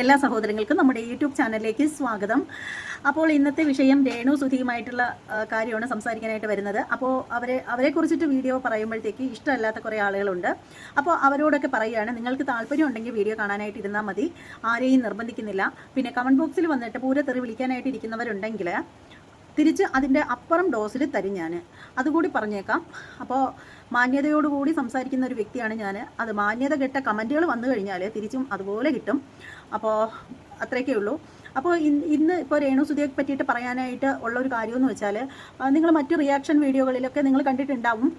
എല്ലാ സഹോദരങ്ങൾക്കും നമ്മുടെ യൂട്യൂബ് ചാനലിലേക്ക് സ്വാഗതം. അപ്പോൾ ഇന്നത്തെ വിഷയം രേണു സുധിയുമായിട്ടുള്ള കാര്യമാണ് സംസാരിക്കാനായിട്ട് വരുന്നത്. അപ്പോൾ അവരെ അവരെ കുറിച്ചിട്ട് വീഡിയോ പറയുമ്പോഴത്തേക്ക് ഇഷ്ടമല്ലാത്ത കുറേ ആളുകളുണ്ട്. അപ്പോൾ അവരോടൊക്കെ പറയുകയാണ് നിങ്ങൾക്ക് താല്പര്യം ഉണ്ടെങ്കിൽ വീഡിയോ കാണാനായിട്ട് ഇരുന്നാൽ മതി. ആരെയും നിർബന്ധിക്കുന്നില്ല. പിന്നെ കമന്റ് ബോക്സിൽ വന്നിട്ട് പൂരത്തെറി വിളിക്കാനായിട്ട് ഇരിക്കുന്നവരുണ്ടെങ്കിൽ തിരിച്ച് അതിന്റെ അപ്പുറം ഡോസിൽ തരും ഞാൻ അതുകൂടി പറഞ്ഞേക്കാം. അപ്പോൾ മാന്യതയോടുകൂടി സംസാരിക്കുന്ന ഒരു വ്യക്തിയാണ് ഞാൻ അത് മാന്യത കെട്ട കമന്റുകൾ വന്നു കഴിഞ്ഞാൽ തിരിച്ചും അതുപോലെ കിട്ടും. അപ്പോൾ അത്രയൊക്കെ ഉള്ളൂ. അപ്പോൾ ഇന്ന് ഇപ്പോൾ രേണുസുതിയെ പറ്റിയിട്ട് പറയാനായിട്ട് ഉള്ള ഒരു കാര്യമെന്ന് വെച്ചാൽ നിങ്ങൾ മറ്റ് റിയാക്ഷൻ വീഡിയോകളിലൊക്കെ നിങ്ങൾ കണ്ടിട്ടുണ്ടാവും.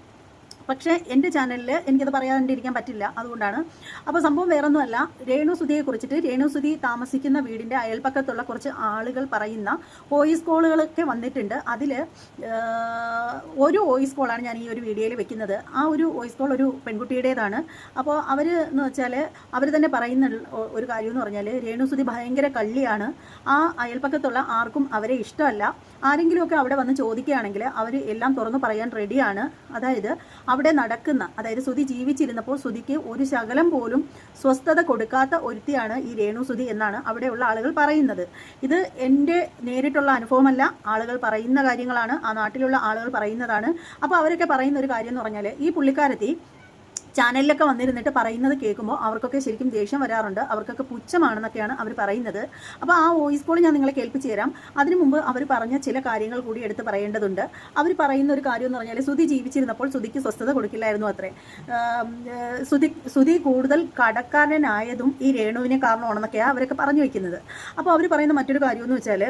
പക്ഷേ എന്റെ ചാനലിൽ എനിക്കത് പറയാണ്ടിരിക്കാൻ പറ്റില്ല അതുകൊണ്ടാണ്. അപ്പോൾ സംഭവം വേറൊന്നുമല്ല. രേണു രേണുസുതിയെ കുറിച്ചിട്ട് രേണുസുതി താമസിക്കുന്ന വീടിന്റെ അയൽപ്പക്കത്തുള്ള കുറച്ച് ആളുകൾ പറയുന്ന വോയിസ് കോളുകളൊക്കെ വന്നിട്ടുണ്ട്. അതിൽ ഒരു വോയിസ് കോളാണ് ഞാൻ ഈ ഒരു വീഡിയോയിൽ വെക്കുന്നത്. ആ ഒരു വോയിസ് കോൾ ഒരു പെൺകുട്ടിയുടേതാണ്. അപ്പോൾ അവർ എന്ന് വെച്ചാൽ അവർ തന്നെ പറയുന്ന ഒരു കാര്യം എന്ന് പറഞ്ഞാൽ രേണുസുതി ഭയങ്കര കള്ളിയാണ്. ആ അയൽപ്പക്കത്തുള്ള ആർക്കും അവരെ ഇഷ്ടമല്ല. ആരെങ്കിലുമൊക്കെ അവിടെ വന്ന് ചോദിക്കുകയാണെങ്കിൽ അവർ എല്ലാം തുറന്നു പറയാൻ റെഡിയാണ് അതായത് അവിടെ നടക്കുന്ന അതായത് സുതി ജീവിച്ചിരുന്നപ്പോൾ സുതിക്ക് ഒരു ശകലം പോലും സ്വസ്ഥത കൊടുക്കാത്ത ഒരുത്തിയാണ് ഈ രേണു സുതി എന്നാണ് അവിടെയുള്ള ആളുകൾ പറയുന്നത്. ഇത് എന്റെ നേരിട്ടുള്ള അനുഭവമല്ല ആളുകൾ പറയുന്ന കാര്യങ്ങളാണ് ആ നാട്ടിലുള്ള ആളുകൾ പറയുന്നതാണ്. അപ്പോൾ അവരൊക്കെ പറയുന്ന ഒരു കാര്യം എന്ന് പറഞ്ഞാൽ ഈ പുള്ളിക്കാരത്തി ചാനലിലൊക്കെ വന്നിരുന്നിട്ട് പറയുന്നത് കേൾക്കുമ്പോൾ അവർക്കൊക്കെ ശരിക്കും ദേഷ്യം വരാറുണ്ട്. അവർക്കൊക്കെ പുച്ഛമാണെന്നൊക്കെയാണ് അവർ പറയുന്നത്. അപ്പോൾ ആ വോയിസ് കോൾ ഞാൻ നിങ്ങളെ കേൾപ്പിച്ചു തരാം. അതിനു മുമ്പ് അവർ പറഞ്ഞ ചില കാര്യങ്ങൾ കൂടി എടുത്ത് പറയേണ്ടതുണ്ട്. അവർ പറയുന്ന ഒരു കാര്യം എന്ന് പറഞ്ഞാൽ സുതി ജീവിച്ചിരുന്നപ്പോൾ സുതിക്ക് സ്വസ്ഥത കൊടുക്കില്ലായിരുന്നു അത്രേ. സുതി സുധി കൂടുതൽ കടക്കാരനായതും ഈ രേണുവിനെ കാരണമാണെന്നൊക്കെയാണ് അവരൊക്കെ പറഞ്ഞു വയ്ക്കുന്നത് അപ്പോൾ അവർ പറയുന്ന മറ്റൊരു കാര്യം എന്ന് വെച്ചാൽ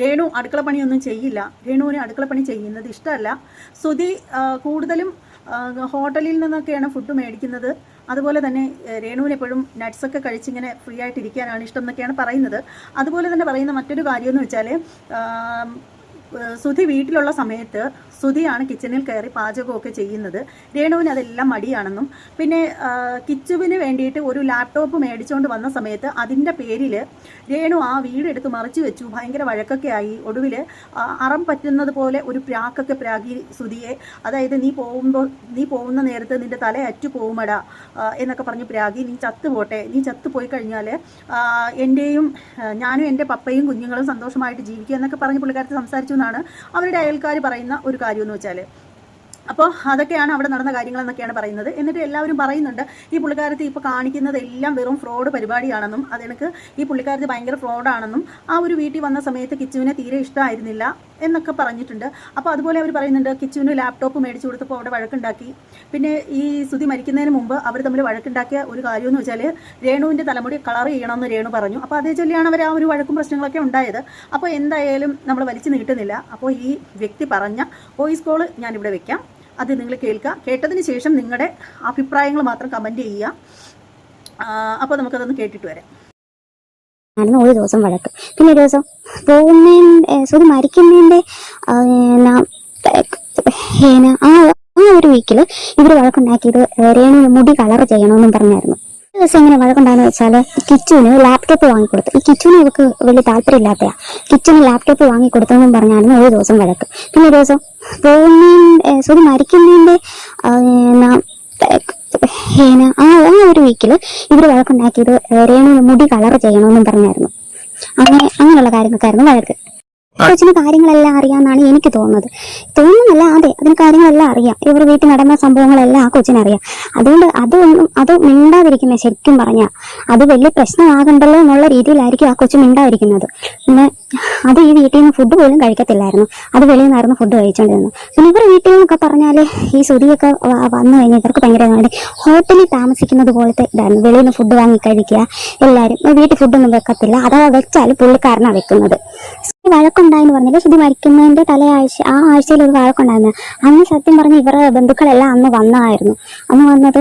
രേണു അടുക്കളപ്പണിയൊന്നും ചെയ്യില്ല. രേണുവിന് അടുക്കളപ്പണി ചെയ്യുന്നത് ഇഷ്ടമല്ല. സുതി കൂടുതലും ഹോട്ടലിൽ നിന്നൊക്കെയാണ് ഫുഡ് മേടിക്കുന്നത്. അതുപോലെ തന്നെ രേണുവിന് എപ്പോഴും നട്ട്സൊക്കെ കഴിച്ചിങ്ങനെ ഫ്രീ ആയിട്ട് ഇരിക്കാനാണ് ഇഷ്ടം എന്നൊക്കെയാണ് പറയുന്നത്. അതുപോലെ തന്നെ പറയുന്ന മറ്റൊരു കാര്യം എന്ന് വെച്ചാൽ സുധി വീട്ടിലുള്ള സമയത്ത് സുധിയാണ് കിച്ചണിൽ കയറി പാചകമൊക്കെ ചെയ്യുന്നത്. രേണുവിന് അതെല്ലാം മടിയാണെന്നും പിന്നെ കിച്ചുവിന് വേണ്ടിയിട്ട് ഒരു ലാപ്ടോപ്പ് മേടിച്ചുകൊണ്ട് വന്ന സമയത്ത് അതിന്റെ പേരിൽ രേണു ആ വീടെടുത്ത് മറിച്ച് വെച്ചു. ഭയങ്കര വഴക്കൊക്കെ ആയി. ഒടുവിൽ അറം പറ്റുന്നത് പോലെ ഒരു പ്രാക്കൊക്കെ പ്രാഗി ശ്രുതിയെ അതായത് നീ പോകുമ്പോൾ നീ പോകുന്ന നേരത്ത് നിന്റെ തല അറ്റു പോകുമടാ എന്നൊക്കെ പറഞ്ഞ് പ്രാഗി നീ ചത്തു പോട്ടെ നീ ചത്തു പോയി കഴിഞ്ഞാൽ എന്റെയും ഞാനും എന്റെ പപ്പയും കുഞ്ഞുങ്ങളും സന്തോഷമായിട്ട് ജീവിക്കുക എന്നൊക്കെ പറഞ്ഞ് പുള്ളിക്കാരത്ത് സംസാരിച്ചു എന്നാണ് അവരുടെ അയൽക്കാർ പറയുന്ന ഒരു കാര്യമെന്ന് വെച്ചാൽ അപ്പോൾ അതൊക്കെയാണ് അവിടെ നടന്ന കാര്യങ്ങൾ എന്നൊക്കെയാണ് പറയുന്നത്. എന്നിട്ട് എല്ലാവരും പറയുന്നുണ്ട് ഈ പുള്ളിക്കാരത്തി ഇപ്പോൾ കാണിക്കുന്നത് എല്ലാം വെറും ഫ്രോഡ് പരിപാടിയാണെന്നും അതെനിക്ക് ഈ പുള്ളിക്കാരത്തി ഭയങ്കര ഫ്രോഡാണെന്നും ആ ഒരു വീട്ടിൽ വന്ന സമയത്ത് കിച്ചുവിനെ തീരെ ഇഷ്ടമായിരുന്നില്ല എന്നൊക്കെ പറഞ്ഞിട്ടുണ്ട്. അപ്പോൾ അതുപോലെ അവർ പറയുന്നുണ്ട് കിച്ചുവിന് ലാപ്ടോപ്പ് മേടിച്ചു കൊടുത്തപ്പോൾ അവിടെ വഴക്കുണ്ടാക്കി. പിന്നെ ഈ സുധി മരിക്കുന്നതിന് മുമ്പ് അവർ തമ്മിൽ വഴക്കുണ്ടാക്കിയ ഒരു കാര്യം എന്ന് വെച്ചാൽ രേണുവിന്റെ തലമുടി കളർ ചെയ്യണമെന്ന് രേണു പറഞ്ഞു. അപ്പോൾ അതേ ചൊല്ലിയാണ് അവർ ആ ഒരു വഴക്കും പ്രശ്നങ്ങളൊക്കെ ഉണ്ടായത്. അപ്പോൾ എന്തായാലും നമ്മൾ വലിച്ചു നീട്ടുന്നില്ല. അപ്പോൾ ഈ വ്യക്തി പറഞ്ഞ വോയിസ് കോൾ ഞാനിവിടെ വെക്കാം. അത് നിങ്ങൾ കേൾക്കുക. കേട്ടതിന് ശേഷം നിങ്ങളുടെ അഭിപ്രായങ്ങൾ മാത്രം കമന്റ് ചെയ്യുക. അപ്പോൾ നമുക്കതൊന്ന് കേട്ടിട്ട് വരാം. നടന്ന ഒരു ദിവസം വഴക്ക്. പിന്നെ ഒരു ദിവസം പോകുന്നതിന്റെ സോറി മരിക്കുന്നതിന്റെ ആ, ആ ഒരു വീക്കിൽ ഇവർ വഴക്കുണ്ടാക്കിയത് രേണു മുടി കളർ ചെയ്യണമെന്നും പറഞ്ഞായിരുന്നു. ദിവസം എങ്ങനെ വഴക്കുണ്ടായെന്ന് വെച്ചാൽ കിച്ചുവിന് ലാപ്ടോപ്പ് വാങ്ങിക്കൊടുത്തു. ഈ കിച്ചുവിന് അവർക്ക് വലിയ താല്പര്യമില്ലാത്തയാ. കിച്ചുവിന് ലാപ്ടോപ്പ് വാങ്ങിക്കൊടുത്തെന്നും പറഞ്ഞായിരുന്നു ഒരു ദിവസം വഴക്ക്. പിന്നെ ഒരു ദിവസം പോകുന്നതിന്റെ സുധി മരിക്കുന്നതിന്റെ ആ ആ ഒരു വീക്കിൽ ഇവർ വഴക്കുണ്ടാക്കിയത് രേണു മുടി കളർ ചെയ്യണമെന്നും പറഞ്ഞായിരുന്നു. അങ്ങനെ അങ്ങനെയുള്ള കാര്യങ്ങൾക്കായിരുന്നു വഴക്ക്. കൊച്ചിന് കാര്യങ്ങളെല്ലാം അറിയാമെന്നാണ് എനിക്ക് തോന്നുന്നത്. തോന്നുന്നില്ല അതെ അതിന് കാര്യങ്ങളെല്ലാം അറിയാം. ഇവർ വീട്ടിൽ നടന്ന സംഭവങ്ങളെല്ലാം ആ കൊച്ചിനറിയാം അതുകൊണ്ട് അതൊന്നും അത് മിണ്ടാതിരിക്കുന്നത് ശരിക്കും പറഞ്ഞാൽ അത് വലിയ പ്രശ്നമാകണ്ടല്ലോ എന്നുള്ള രീതിയിലായിരിക്കും ആ കൊച്ചു മിണ്ടാതിരിക്കുന്നത്. പിന്നെ അത് ഈ വീട്ടിൽ നിന്ന് ഫുഡ് പോലും കഴിക്കത്തില്ലായിരുന്നു. അത് വെളിയിൽ നിന്നായിരുന്നു ഫുഡ് കഴിച്ചോണ്ടിരുന്നു പിന്നെ ഇവർ വീട്ടിൽ നിന്നൊക്കെ പറഞ്ഞാൽ ഈ സുതിയൊക്കെ വന്നു കഴിഞ്ഞാൽ ഇവർക്ക് ഭയങ്കര. ഹോട്ടലിൽ താമസിക്കുന്നത് പോലത്തെ ഇതായിരുന്നു. വെളിയിൽ നിന്ന് ഫുഡ് വാങ്ങി കഴിക്കുക. എല്ലാവരും വീട്ടിൽ ഫുഡൊന്നും വെക്കത്തില്ല. അഥവാ വെച്ചാൽ പുള്ളിക്കാരനാണ് വെക്കുന്നത്. വഴക്കുണ്ടായെന്ന് പറഞ്ഞില്ല? ശുദ്ധി മരിക്കുന്നതിന്റെ തലയാഴ്ച ആ ആഴ്ചയിൽ ഒരു വഴക്കുണ്ടായിരുന്നു. അന്ന് സത്യം പറഞ്ഞ് ഇവരുടെ ബന്ധുക്കളെല്ലാം അന്ന് വന്നായിരുന്നു. അന്ന് വന്നത്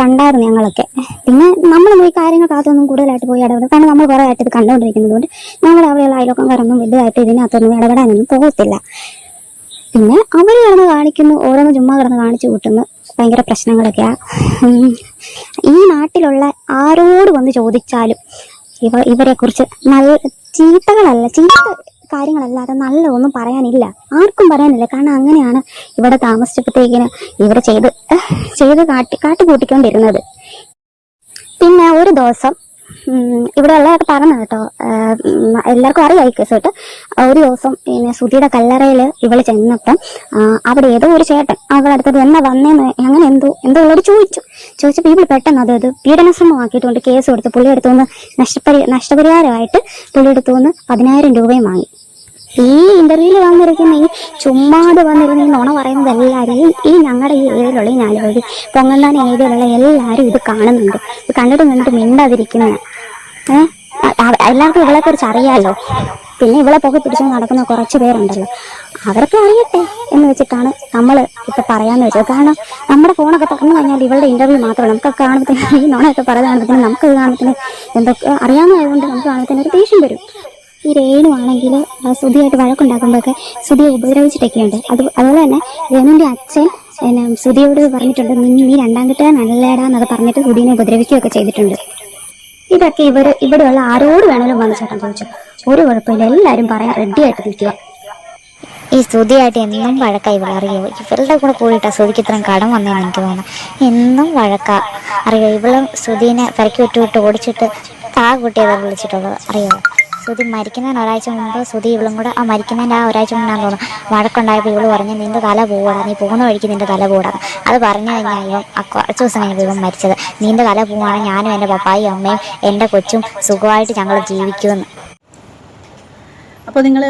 കണ്ടായിരുന്നു ഞങ്ങളൊക്കെ. പിന്നെ നമ്മൾ ഈ കാര്യങ്ങൾ അതൊന്നും കൂടുതലായിട്ട് പോയി ഇടപെടും കാരണം നമ്മൾ കുറെ ആയിട്ട് ഇത് കണ്ടുകൊണ്ടിരിക്കുന്നത് കൊണ്ട് ഞങ്ങൾ അവിടെയുള്ള അയൽവക്കംകാരൊന്നും വലുതായിട്ട് ഇതിനകത്തൊന്നും ഇടപെടാനൊന്നും പോകത്തില്ല. പിന്നെ അവർ കിടന്ന് കാണിക്കുന്നു ഓരോന്ന് ചുമ്മാ കിടന്ന് കാണിച്ചു കൂട്ടുന്നു. ഭയങ്കര പ്രശ്നങ്ങളൊക്കെയാ. ഈ നാട്ടിലുള്ള ആരോട് വന്ന് ചോദിച്ചാലും ഇവ ഇവരെ കുറിച്ച് നല്ല ചീത്തകളല്ല. ചീത്ത കാര്യങ്ങളല്ലാതെ നല്ല ഒന്നും പറയാനില്ല. ആർക്കും പറയാനില്ല. കാരണം അങ്ങനെയാണ് ഇവിടെ താമസിച്ചപ്പോഴത്തേക്കിന് ഇവർ ചെയ്ത് ചെയ്ത് കാട്ടി കാട്ടിക്കൂട്ടിക്കൊണ്ടിരുന്നത്. പിന്നെ ഒരു ദിവസം ഇവിടെ എല്ലാവർക്കും പറഞ്ഞു കേട്ടോ എല്ലാവർക്കും അറിയാം ഈ കേസ് കേട്ടോ. ഒരു ദിവസം പിന്നെ സുധിയുടെ കല്ലറയിൽ ഇവൾ ചെന്നപ്പം അവിടെ ഏതോ ഒരു ചേട്ടൻ അവളടുത്തത് എന്നാ വന്നേന്ന് അങ്ങനെ എന്തോ എന്തോ ഉള്ളവർ ചോദിച്ചു. ചോദിച്ചപ്പോൾ ഇവിടെ പെട്ടെന്ന് അത് അത് പീഡനശ്രമമാക്കിയിട്ടുണ്ട് കേസ് കൊടുത്ത് പുള്ളി എടുത്തുനിന്ന് നഷ്ടപരി നഷ്ടപരിഹാരമായിട്ട് പുള്ളി എടുത്തുനിന്ന് പതിനായിരം രൂപയും വാങ്ങി. ഈ ഇന്റർവ്യൂവിൽ വന്നിരിക്കുന്ന ഈ ചുമ്മാതെ വന്നിരുന്ന ഈ നുണ പറയുന്നത് എല്ലാവരും ഈ- ഞങ്ങളുടെ ഈ ഏരിയയിലുള്ള ഈ നാല് പേര് പൊങ്ങന്താൻ ഏരിയയിലുള്ള എല്ലാവരും ഇത് കാണുന്നുണ്ട്. ഇത് കണ്ടിട്ട് കണ്ടിട്ട് മിണ്ടാതിരിക്കുന്നതാണ് ഏഹ് എല്ലാവർക്കും ഇവളെക്കുറിച്ച് അറിയാമല്ലോ പിന്നെ ഇവളെ പൊക്കെ പിടിച്ചു നടക്കുന്ന കുറച്ച് പേരുണ്ടല്ലോ. അവർക്ക് അറിയട്ടെ എന്ന് വെച്ചിട്ടാണ് നമ്മൾ ഇപ്പൊ പറയാന്ന് വെച്ചത്. കാരണം നമ്മുടെ ഫോണൊക്കെ തുറന്നു കഴിഞ്ഞാൽ ഇവളുടെ ഇന്റർവ്യൂ മാത്രമല്ല നമുക്ക് കാണുമ്പോഴത്തേന് ഈ നോണൊക്കെ പറയുകയാണെങ്കിൽ നമുക്ക് ഇത് എന്തൊക്കെ അറിയാവുന്നതായതുകൊണ്ട് നമുക്ക് കാണത്തിന് ഒരു ദേഷ്യം വരും. ഈ രേണുവാണെങ്കിൽ സുധിയായിട്ട് വഴക്കുണ്ടാക്കുമ്പോഴൊക്കെ സുധിയെ ഉപദ്രവിച്ചിട്ടൊക്കെയുണ്ട്. അത് അതുപോലെ തന്നെ രേണുവിന്റെ അച്ഛൻ പിന്നെ സുധിയോട് പറഞ്ഞിട്ടുണ്ട് നീ രണ്ടാം കിട്ടുക നല്ലടാന്നൊക്കെ പറഞ്ഞിട്ട് സുധീനെ ഉപദ്രവിക്കുകയൊക്കെ ചെയ്തിട്ടുണ്ട്. ഇതൊക്കെ ഇവർ ഇവിടെയുള്ള ആരോട് വേണമെങ്കിലും വന്ന് ചേട്ടൻ ചോദിച്ചു ഒരു കുഴപ്പമില്ല. എല്ലാവരും പറയാൻ റെഡിയായിട്ട് നിൽക്കുക. ഈ സ്തുതിയായിട്ട് എന്നും വഴക്കായി അറിയോ ഇവളുടെ കൂടെ കൂടിയിട്ടാ സ്തുതിക്ക് ഇത്രയും കടം വന്നതെന്ന് എനിക്ക് തോന്നുന്നു. എന്നും വഴക്കാ. അറിയോ? ഇവളും സ്തുതിനെ പെരക്കി വിട്ട് വിട്ട് ഓടിച്ചിട്ട് താ കുട്ടിയതെ വിളിച്ചിട്ടുള്ളത്. അറിയോ? സ്തുതി മരിക്കുന്നതിന് ഒരാഴ്ച മുമ്പ് സ്തുതി ഇവളും കൂടെ ആ മരിക്കുന്നതിന്റെ ആ ഒരാഴ്ച മുന്നാന്ന് തോന്നുന്നു. വഴക്കുണ്ടായപ്പോൾ ഇവൾ പറഞ്ഞ് നിന്റെ തല പോവാടാ. നീ പോകുന്ന വഴിക്ക് നിന്റെ തല പോടാ അത് പറഞ്ഞു കഴിഞ്ഞാൽ ഇവൻ കുറച്ച് ദിവസം കഴിഞ്ഞപ്പോൾ ഇവൻ മരിച്ചത്. നിന്റെ തല പോവാണ്. ഞാനും എന്റെ പപ്പായും അമ്മയും എന്റെ കൊച്ചും സുഖമായിട്ട് ഞങ്ങൾ ജീവിക്കുമെന്ന്. അപ്പോൾ നിങ്ങൾ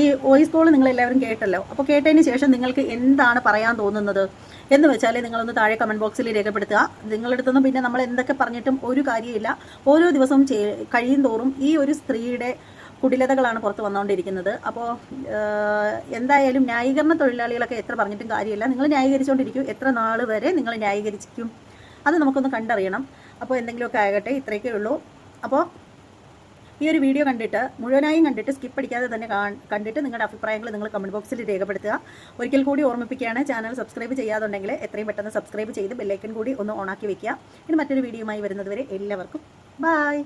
ഈ വോയിസ് കോൾ നിങ്ങൾ എല്ലാവരും കേട്ടല്ലോ. അപ്പോൾ കേട്ടതിന് ശേഷം നിങ്ങൾക്ക് എന്താണ് പറയാൻ തോന്നുന്നത്? എന്ന് വെച്ചാൽ നിങ്ങളൊന്ന് താഴെ കമന്റ് ബോക്സിൽ രേഖപ്പെടുത്തുക. നിങ്ങളുടെ അടുത്തുനിന്ന് പിന്നെ നമ്മൾ എന്തൊക്കെ പറഞ്ഞിട്ടും ഒരു കാര്യമില്ല. ഓരോ ദിവസവും കഴിയും തോറും ഈ ഒരു സ്ത്രീയുടെ കുടിലതകളാണ് പുറത്ത് വന്നുകൊണ്ടിരിക്കുന്നത്. അപ്പോൾ എന്തായാലും ന്യായീകരണ തൊഴിലാളികളൊക്കെ എത്ര പറഞ്ഞിട്ടും കാര്യമില്ല. നിങ്ങൾ ന്യായീകരിച്ചുകൊണ്ടിരിക്കും എത്ര നാൾ വരെ നിങ്ങൾ ന്യായീകരിക്കും അത് നമുക്കൊന്ന് കണ്ടറിയണം. അപ്പോൾ എന്തെങ്കിലുമൊക്കെ ആകട്ടെ ഇത്രയൊക്കെ ഉള്ളൂ. അപ്പോൾ ഈ ഒരു വീഡിയോ കണ്ടിട്ട് മുഴുവനായും കണ്ടിട്ട് സ്കിപ്പ് അടിക്കാതെ തന്നെ കണ്ടിട്ട് നിങ്ങളുടെ അഭിപ്രായങ്ങൾ നിങ്ങൾ കമന്റ് ബോക്സിൽ രേഖപ്പെടുത്തുക. ഒരിക്കൽ കൂടി ഓർമ്മിപ്പിക്കുകയാണ് ചാനൽ സബ്സ്ക്രൈബ് ചെയ്യാതുണ്ടെങ്കിൽ എത്രയും പെട്ടെന്ന് സബ്സ്ക്രൈബ് ചെയ്ത് ബെല്ലൈക്കൻ കൂടി ഒന്ന് ഓണാക്കി വെക്കുക. ഇനി മറ്റൊരു വീഡിയോയുമായി വരുന്നതുവരെ എല്ലാവർക്കും ബായ്